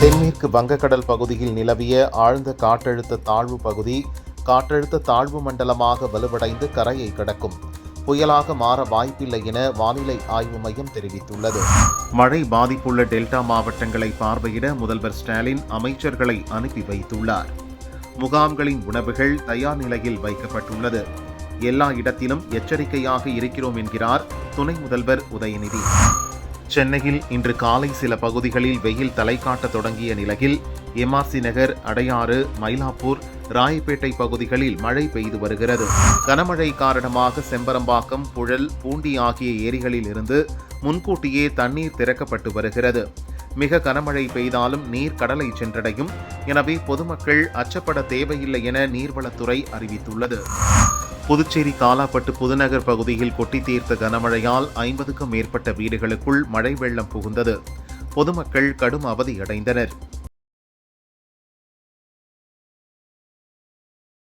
தென்மேற்கு வங்கக்கடல் பகுதியில் நிலவிய ஆழ்ந்த காற்றழுத்த தாழ்வு பகுதி காற்றழுத்த தாழ்வு மண்டலமாக வலுவடைந்து கரையை கடக்கும். புயலாக மாற வாய்ப்பில்லை என வானிலை ஆய்வு மையம் தெரிவித்துள்ளது. மழை பாதிப்புள்ள டெல்டா மாவட்டங்களை பார்வையிட முதல்வர் ஸ்டாலின் அமைச்சர்களை அனுப்பி வைத்துள்ளார். முகாம்களின் உணவுகள் தயார் நிலையில் வைக்கப்பட்டுள்ளது. எல்லா இடத்திலும் எச்சரிக்கையாக இருக்கிறோம் என்கிறார் துணை முதல்வர் உதயநிதி. சென்னையில் இன்று காலை சில பகுதிகளில் வெயில் தலை காட்ட தொடங்கிய நிலையில் எம்ஆர்சி நகர் அடையாறு மயிலாப்பூர் ராயப்பேட்டை பகுதிகளில் மழை பெய்து வருகிறது. கனமழை காரணமாக செம்பரம்பாக்கம் புழல் பூண்டி ஆகிய ஏரிகளில் இருந்து முன்கூட்டியே தண்ணீர் திறக்கப்பட்டு வருகிறது. மிக கனமழை பெய்தாலும் நீர் கடலை சென்றடையும். எனவே பொதுமக்கள் அச்சப்பட தேவையில்லை என நீர்வளத்துறை அறிவித்துள்ளது. புதுச்சேரி காலாப்பட்டு புதுநகர் பகுதியில் கொட்டி தீர்த்த கனமழையால் ஐம்பதுக்கும் மேற்பட்ட வீடுகளுக்குள் மழை வெள்ளம் புகுந்தது. பொதுமக்கள் கடும் அவதியடைந்தனர்